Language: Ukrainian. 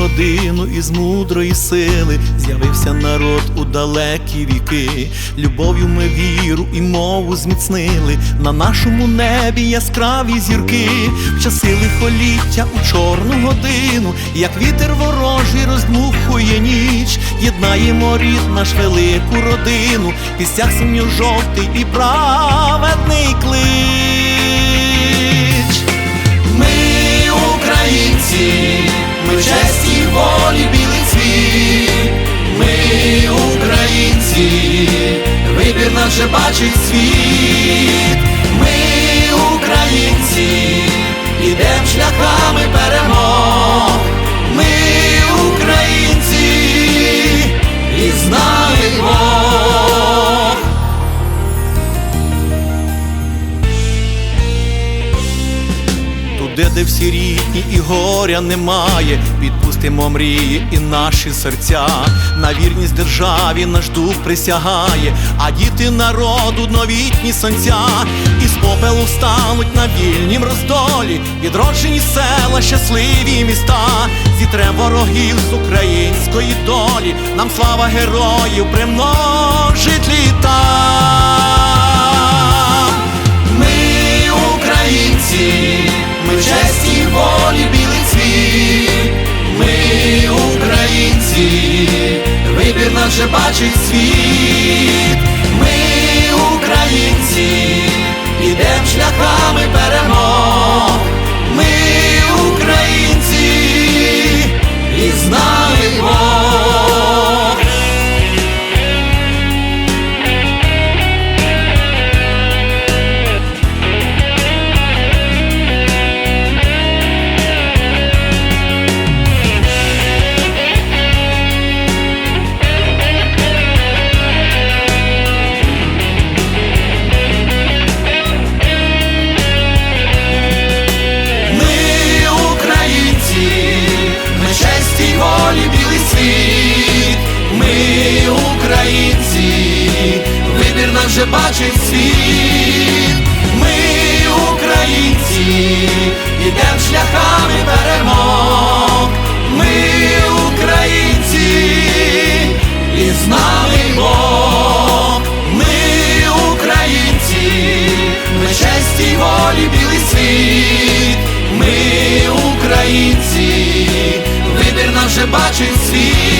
годину із мудрої сили з'явився народ у далекі віки. Любов'ю ми віру і мову зміцнили. На нашому небі яскраві зірки, в часи лихоліття у чорну годину, як вітер ворожий роздмухує ніч, єднаємо рід наш велику родину, пістях синьо-жовтий і праведний клич. Вибір наш же бачить світ. Туди, де всі рідні і горя немає, відпустимо мрії і наші серця. На вірність державі наш дух присягає, а діти народу новітні сонця, із попелу стануть на вільнім роздолі, відроджені села, щасливі міста, зітре ворогів з української долі, нам слава героїв примножить вибір наш же бачить світ. Ми українці, ідем шляхами перемог. Вибір наш же бачить світ. Ми українці, ідем шляхами перемог. Ми українці, і з нами Бог. Ми українці, ми честі волі білий світ. Ми українці, вибір наш же бачить світ.